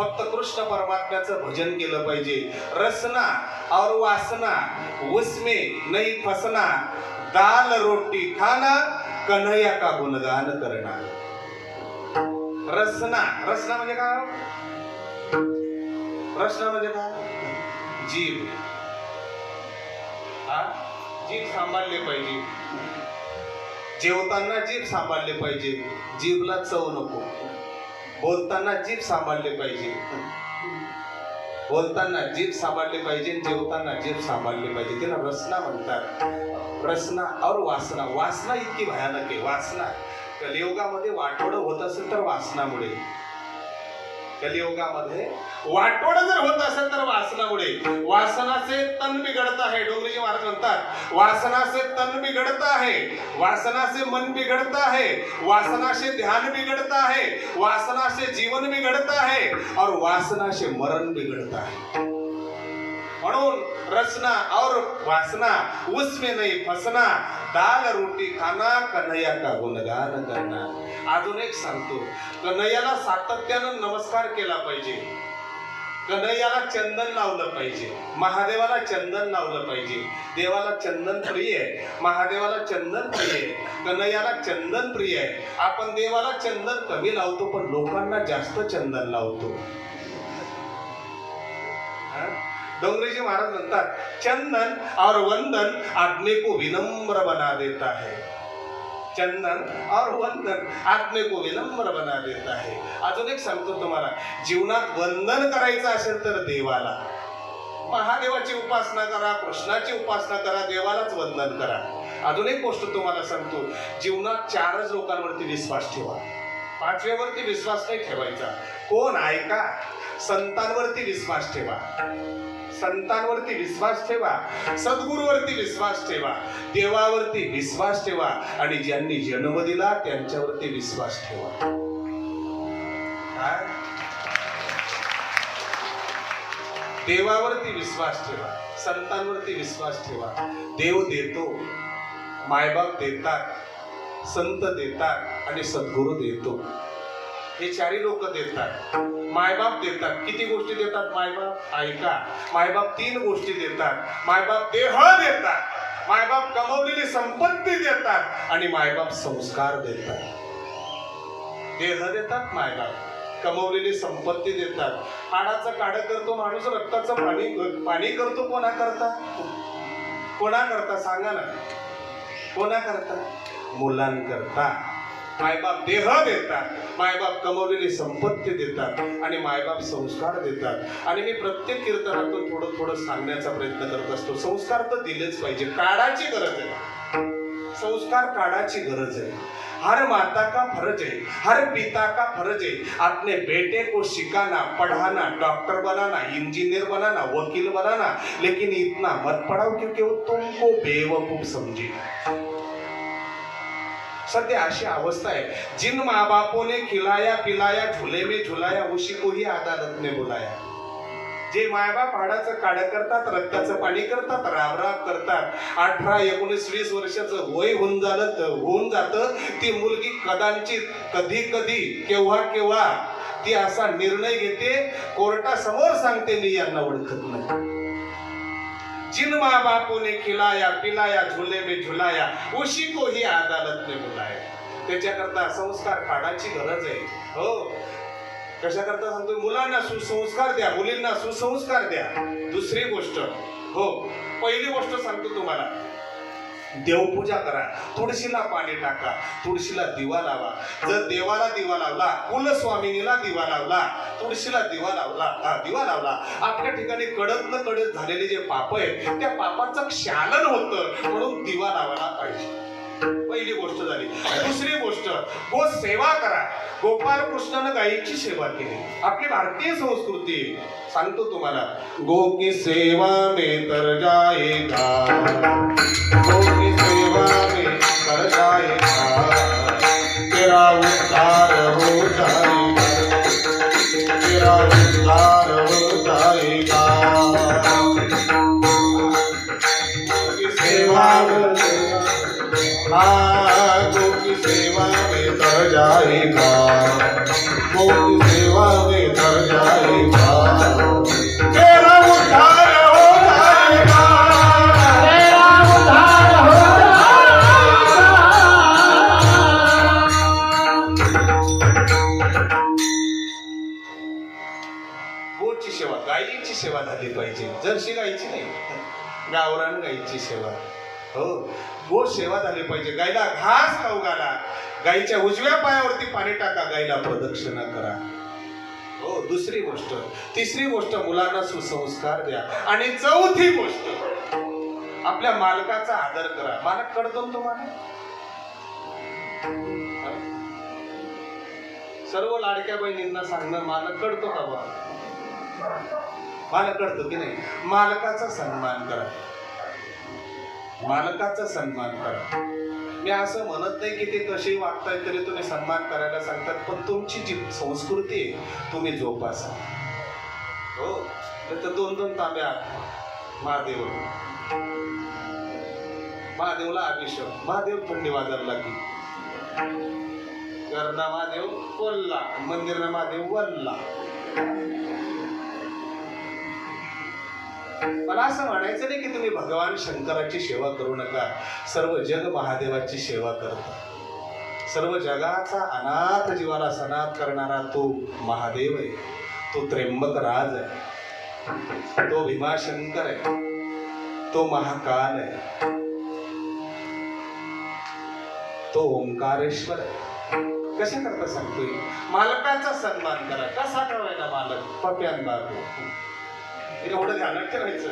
फक्त कृष्ण परमात्म्याचं भजन केलं पाहिजे. रसना और वासना उसमे नई फसना दाल रोटी खाना कन्हैया का गुणगान करना. रसना रसना म्हणजे काय हो? रसना म्हणजे काय? जीभ. हा? जीभ सांभाळले पाहिजे. जेवताना जीभ सांभाळले पाहिजे. जीभला चव नको. बोलताना जीभ सांभाळले पाहिजे. बोलताना जीभ सांभाळले पाहिजे जेवताना जीभ सांभाळले पाहिजे. तिला रसना म्हणतात. रसना और वासना. वासना इतकी भयानक आहे. वासना. कलियुगामध्ये वाटोडं होत असेल तर वासनामुळे. कलियुगामध्ये वाटोड जर होत असेल तर वासनामुळे. वासनाचे तन बिघडत आहे डोंगरीजी महाराज म्हणतात. वासनाचे तन बिघडत आहे वासनाचे मन बिघडत आहे वासनाचे ध्यान बिघडत आहे वासनाचे जीवन बिघडत आहे और वासनाचे मरण बिघडत आहे. म्हणून रचना और वासना उसमें नहीं फसना दाल रोटी खाना कन्हैया का गुणगान करना। अजून एक सांगतो कन्हैयाला सातत्यानं नमस्कार केला पाहिजे. कन्हैयाला चंदन लावलं पाहिजे. महादेवाला चंदन लावलं पाहिजे. देवाला चंदन प्रिय आहे. महादेवाला चंदन प्रिय आहे. कन्हैयाला चंदन प्रिय आहे. आपण देवाला चंदन कमी लावतो पण लोकांना जास्त चंदन लावतो. डोंगरीजी महाराज म्हणतात चंदन और वंदन आदमी को विनम्र बना देता है। चंदन और वंदन आत्मे को विनम्र बना देता है। अजून एक सांगतो तुम्हाला जीवनात वंदन करायचं असेल तर देवाला महादेवाची उपासना करा कृष्णाची उपासना करा देवालाच वंदन करा. अजून एक गोष्ट तुम्हाला सांगतो जीवनात चारच लोकांवरती विश्वास ठेवा. पाचव्यावरती विश्वास नाही ठेवायचा. कोण ऐका संतांवरती विश्वास ठेवा. संतांवरती विश्वास ठेवा. सद्गुरूवरती विश्वास ठेवा. देवावरती विश्वास ठेवा. आणि ज्यांनी जन्म दिला त्यांच्यावरती विश्वास ठेवा. काय? देवावरती विश्वास ठेवा. संतांवरती विश्वास ठेवा. देव देतो. मायबाप देतात. संत देतात. आणि सद्गुरू देतो. हे चारी लोक देतात. मायबाप देतात. किती गोष्टी देतात मायबाप? ऐका. मायबाप तीन गोष्टी देतात. मायबाप देह देतात. मायबाप कमवलेली संपत्ती देतात. आणि मायबाप संस्कार देतात. देह देतात मायबाप. कमवलेली संपत्ती देतात. हाडाचं काढ करतो माणूस रक्ताचं पाणी पाणी करतो कोणा करता कोणा करता सांगा ना. कोणा करता मुलांकरता. मायबाप देह देतात मायबाप कमवलेली संपत्ती देतात आणि मायबाप संस्कार देतात. आणि मी प्रत्येक कीर्तनातून थोडं थोडं सांगण्याचा प्रयत्न करत असतो. संस्कार तर दिलेच पाहिजे काळाची गरज आहे. संस्कार काढाची गरज है हर माता का फर्ज है हर पिता का फर्ज है अपने बेटे को सिखाना पढ़ाना डॉक्टर बनाना इंजीनियर बनाना वकील बनाना लेकिन इतना मत पढ़ाओ क्योंकि वो तुमको बेवकूफ समझे सध्या अशी अवस्था है जिन माँ बापों ने खिलाया पिलाया झूले में झुलाया उसी को ही अदालत ने बुलाया. जे मायबाप हाडाचं काढ करतात रक्ताचं पाणी करतात राबराब करतात अठरा एकोणीस वीस वर्षाचं वय होऊन झालं तर होऊन जातं ती मुलगी कदाचित कधी कधी केव्हा केव्हा ती असा निर्णय घेते कोर्टासमोर सांगते मी यांना ओळखत नाही. जिन माँ बापों ने खिलाया पिलाया झूले में झुलाया उसी को ही अदालत ने बुलाया। त्याच्याकरता संस्कार काढायची गरज आहे. हो. कशाकरता सांगतो मुलांना सुसंस्कार द्या मुलींना सुसंस्कार द्या. दुसरी गोष्ट. हो. पहिली गोष्ट सांगतो तुम्हाला. देवपूजा करा. तुळशीला पाणी टाका. तुळशीला दिवा लावा. जर देवाला दिवा लावला कुलस्वामिनीला दिवा लावला तुळशीला दिवा लावला दिवा लावला. आपल्या ठिकाणी कडक न कडक झालेले जे पाप आहे त्या पापाचं क्षालन होतं. म्हणून दिवा लावायला पाहिजे. पहिली गोष्ट झाली. दुसरी गोष्ट गो सेवा करा. गोपाल कृष्णानं गायीची सेवा केली. आपली भारतीय संस्कृती. सांगतो तुम्हाला गो की सेवा में तर जाएगा. जाएगा कोई सेवा में तर जाएगा तेरा उद्धार हो जाएगा गोची सेवा गायीची सेवा झाली पाहिजे. जर्शी गायीची नाही गावरान गायीची सेवा. हो. गो सेवा झाली पाहिजे. गायला घास खाऊ घाला. गायीच्या उजव्या पायावरती पाणी टाका. गायला प्रदक्षिणा करा. हो दुसरी गोष्ट. तिसरी गोष्ट मुलांना सुसंस्कार द्या. आणि चौथी गोष्ट आपल्या मालकाचा आदर करा. मालक कळतो ना तुम्हाला? सर्व लाडक्या बहिणींना सांगणं मालक कळतो का बा मालक कळतं की नाही? मालकाचा सन्मान करा. मालकाचा सन्मान करा. मी असं म्हणत नाही की ते कसे वागताय तरी तुम्ही सन्मान करायला सांगतात पण तुमची जी संस्कृती आहे तुम्ही जोपासा. हो तर दोन दोन तांब्या महादेव महादेवला अभिषेक महादेव थंडी वाजायला लागली घरना महादेव कोल्हा मंदिरना महादेव वल्ला. मला असं म्हणायचं नाही की तुम्ही भगवान शंकराची सेवा करू नका. सर्व जग महादेवाची सेवा करत. सर्व जगाचा अनाथ जीवाला सनात करणारा तो महादेव आहे. तो त्र्यंबक राज आहे. तो भीमाशंकर आहे. तो महाकाल आहे. तो ओंकारेश्वर आहे. कशा करता सांगतोय? मालकाचा सन्मान करा. कसा ठेवायला मालक? पप्यान बाबू एवढं ध्यानात ठेवायचं.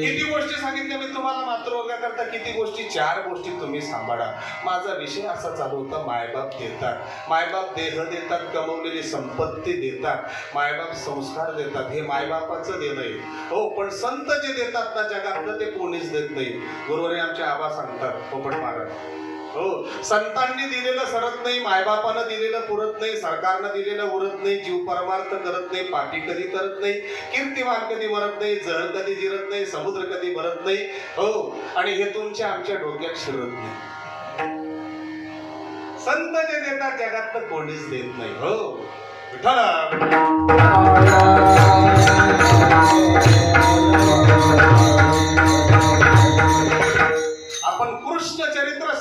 किती गोष्टी सांगितल्या मी तुम्हाला? मातृवर्गा करता किती गोष्टी? चार गोष्टी तुम्ही सांभाळा. माझा विषय असा चालू होता मायबाप देतात. मायबाप देह देतात कमवलेली संपत्ती देतात. मायबाप संस्कार देतात. हे मायबापाचं देणं आहे. हो पण संत जे देतात ना जगातलं ते कोणीच देत नाही. गुरुवारी आमचे आबा सांगतात पोपट महाराज हो. संतांनी दिलेलं सरत नाही मायबापानं दिलेलं पुरत नाही सरकारनं दिलेलं उरत नाही जीव परमार्थ करत नाही पाठी कधी करत नाही कीर्तिमान कधी मरत नाही जळ कधी जिरत नाही समुद्र कधी भरत नाही. हो. आणि हे तुमच्या आमच्या डोक्यात शिरत नाही. संत जे देतात जगात कोणीच देत नाही. हो. विठ्ठला!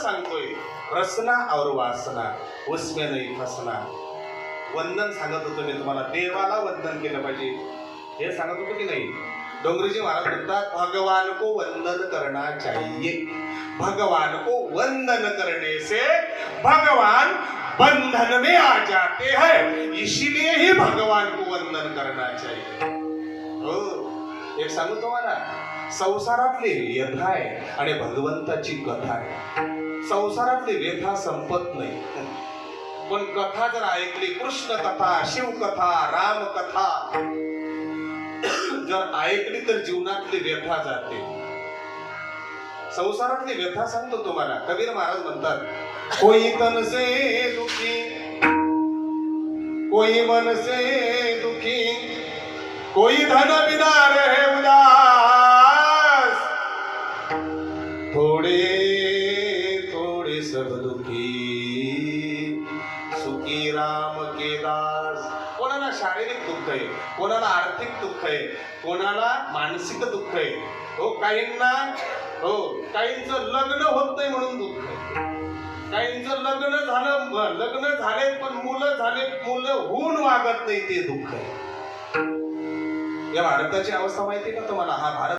सांगतोय रसना और वासना उसमे नाही फसना. वंदन सांगत होतो मी तुम्हाला देवाला वंदन केलं पाहिजे. हे सांगत होतो की नाही? डोंगरीजी महाराज म्हणतात भगवान को वंदन करना चाहिए. भगवान को वंदन करने से भगवान बंधन में आ जाते हैं. इसीलिए ही भगवान को वंदन करना चाहिए. हो एक सांगू तुम्हाला? संसारातली यथा आहे आणि भगवंताची कथा आहे. संसारातली व्यथा संपत नाही. पण कथा जर ऐकली कृष्ण कथा शिवकथा रामकथा जर ऐकली तर जीवनातली व्यथा जाते. संसारातली व्यथा सांगतो तुम्हाला. कबीर महाराज म्हणतात कोई तन से दुखी कोई मन से दुखी कोई धन बिना रहे उदार शारीरिक दुःख आहे कोणाला आर्थिक दुःख आहे कोणाला मानसिक दुःख आहे हो काहींना हो काहींचं लग्न होत नाही म्हणून दुःख आहे. काहींचं लग्न झालं लग्न झाले पण मुलं झाले मुलं होऊन वागत नाही ते दुःख आहे. या भारताची अवस्था माहिती का तुम्हाला? हा भारत